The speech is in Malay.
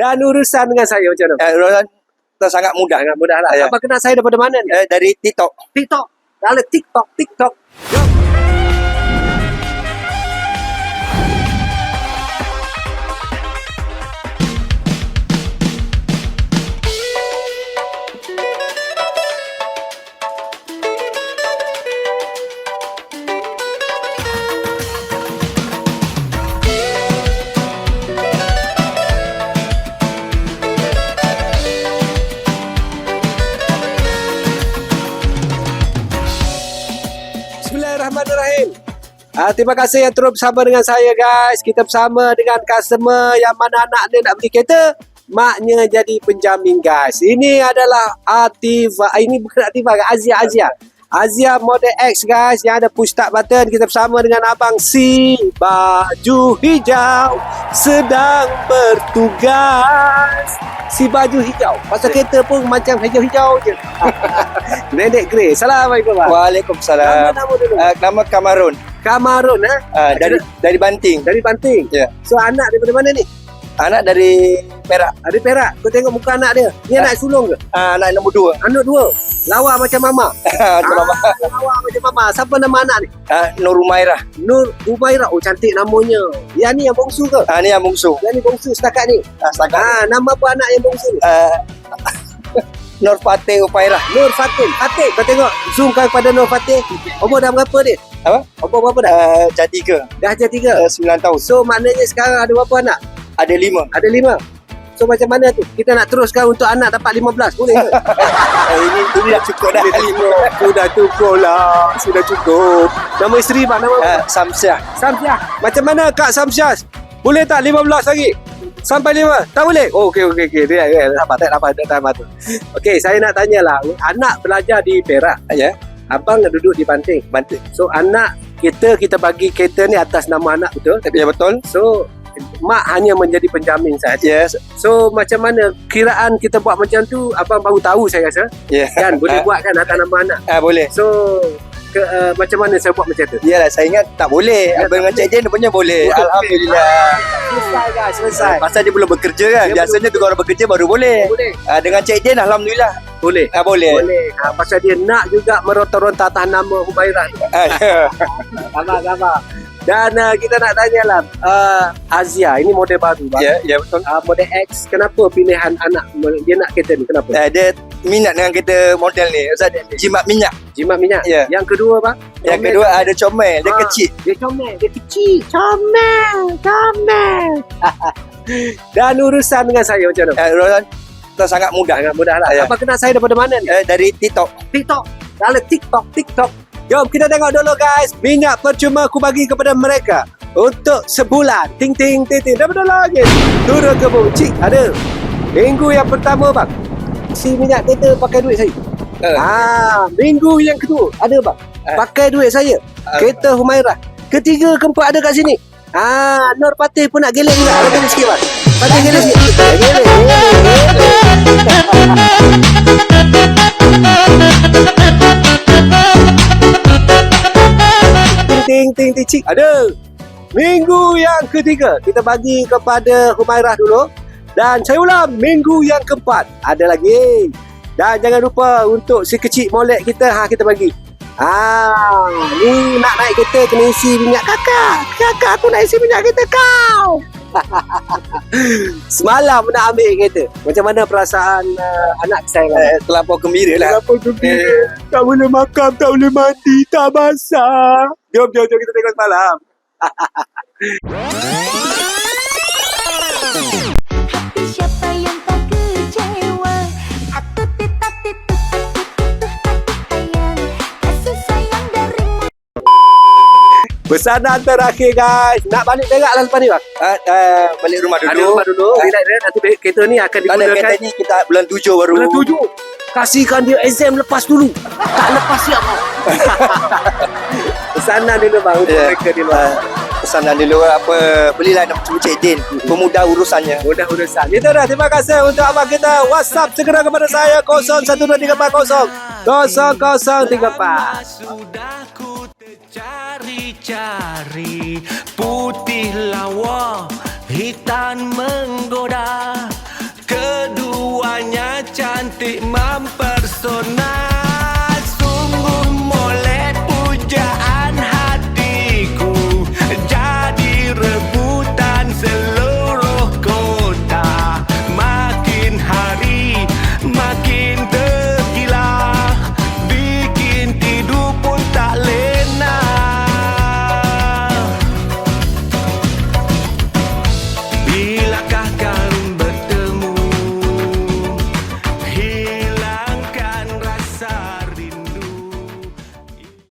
Dan urusan dengan saya macam mana? Eh, tak sangat mudah. Sangat mudah lah. Ya. Apa kenal saya daripada mana ni? Eh, dari TikTok. TikTok. Dalam TikTok, TikTok. Jom. Ah, terima kasih yang terus bersama dengan saya guys. Kita bersama dengan customer yang mana anak dia nak beli kereta, maknya jadi penjamin guys. Ini adalah Ativa. Ah, ini bukan Ativa, Azia Azia. Azia Model X guys yang ada push start button. Kita bersama dengan abang si baju hijau sedang bertugas. Si baju hijau. Pasal kereta pun macam hijau-hijau je. Nenek Grey. Assalamualaikum. Waalaikumsalam. Nama-nama dulu. Uh, nama Kamarun. Kamarun eh Uh, dari dari Banting. dari Banting. Ya. So anak daripada mana ni? Anak dari Perak. Ada Perak. Kau tengok muka anak dia. Ni anak sulung ke? Uh, anak nombor dua. Anak dua. Lawa macam mama. Nama Ah, lawa macam mama. Siapa nama anak ni? uh, Nur Umairah. Nur Umairah. Oh cantik namanya. Yang ni yang bongsu ke? Uh, ni yang bungsu. Yang ni bongsu setakat ni. Uh, setakat. Ah, nama apa anak yang bongsu ni? Uh, Nur Fatih Upairah. Nur Fatih. Fatih. Kau tengok. Zoom kan kepada Nur Fatih. Umur dah berapa dia? Apa? Umur berapa dah? Jadi ke? Dah jadi tiga. Uh, 9 tahun. So maknanya sekarang ada berapa anak? Ada lima. Ada lima. So macam mana tu? Kita nak teruskan untuk anak dapat 15. Boleh ke? Uh, ini, ini dah cukup dah. lima. Sudah cukup lah. Sudah cukup. Nama isteri bang, nama Uh, Samsiah. Samsyah. Macam mana Kak Samsyah? Boleh tak 15 lagi? Sampai 5? Tak boleh? Oh, okey, okey, okey. Dia, dia, tak apa, tak apa, apa tu. Okey, saya nak tanyalah. Anak belajar di Perak. Ya. Abang duduk di Banting. Banting. So, anak kita, kita bagi kereta ni atas nama anak, betul? Ya betul. So, mak hanya menjadi penjamin saja. Yes. So, macam mana kiraan kita buat macam tu, abang baru tahu saya rasa. Ya. Kan, boleh Ah. buat kan atas nama anak. Ah boleh. So, ke, uh, macam mana saya buat macam tu? Yalah saya ingat tak boleh. Ya, Abang dengan Cik Jen punya boleh. Boleh. Alhamdulillah. Selesai guys, selesai. Pasal dia belum bekerja kan. Dia Biasanya tu orang bekerja baru boleh. Boleh. Ah, dengan Cik Jen alhamdulillah. Boleh. Ah boleh. Boleh. Ha, pasal dia nak juga meronta-ronta atas nama Humairah. Ah, sabar. Dan uh, kita nak tanya lah, uh, Azia, ini model baru. Bang. Ya, ya betul. Uh, model X, kenapa pilihan anak dia nak kereta ni? Kenapa? Ah, dia minat dengan kereta model ni. Ustaz jimat minyak. Jimat minyak. Ya. Yang kedua, bang? Yang Comel. kedua ada comel, dia Ah. kecil. Dia comel, dia kecil. Comel, comel. Dan urusan dengan saya macam mana? Ah, Roland tak sangat mudah. Sangat mudah lah. Ya. Apa kenal saya daripada mana ni? Eh, dari TikTok. TikTok. Dalam TikTok, TikTok. Jom kita tengok dulu guys. Minyak percuma aku bagi kepada mereka. Untuk sebulan. Ting ting ting ting. Daripada lagi. Turun ke bawah. Cik ada. Minggu yang pertama bang. Si minyak kereta pakai duit saya. Eh. Ah, minggu yang kedua ada bang. Eh. Pakai duit saya. Ah. Kereta Humairah. Ketiga, keempat ada kat sini. Ah, Nur Patih pun nak gelek juga. Ada gelek sikit bang. Patih gelek sikit. Gelek, gelek, ada minggu yang ketiga. Kita bagi kepada Humairah dulu. Dan saya ulang minggu yang keempat. Ada lagi. Dan jangan lupa untuk si kecil molek kita ha kita bagi. Ah ni nak naik kereta kena isi minyak kakak. Kakak aku nak isi minyak kereta kau semalam nak ambil kereta macam mana perasaan uh, anak saya Eh, terlampau gembira lah. Kenapa gembira? Tak boleh makan, tak boleh mandi, tak basah. Jom, jom, jom kita tengok semalam. Pesanan terakhir guys. Nak balik Perak lah lepas ni bang. Ah, ah, balik rumah Ada dulu. rumah dulu. Ah. Relax, relax. Nanti kereta ni akan Tak ada digunakan. kereta ni kita bulan tujuh baru. Bulan tujuh. Kasihkan dia exam lepas dulu. Tak lepas siap bang. Pesanan dulu bang untuk Ya. mereka di luar. Pesanan dulu apa belilah cuma Cik Din pemudah urusannya Mudah urusan. Itu dah. Terima kasih untuk abang kita. WhatsApp segera kepada saya 012340 0034. Sudah ku Cari-cari putih lawa hitam menggoda. Keduanya cantik mempersonal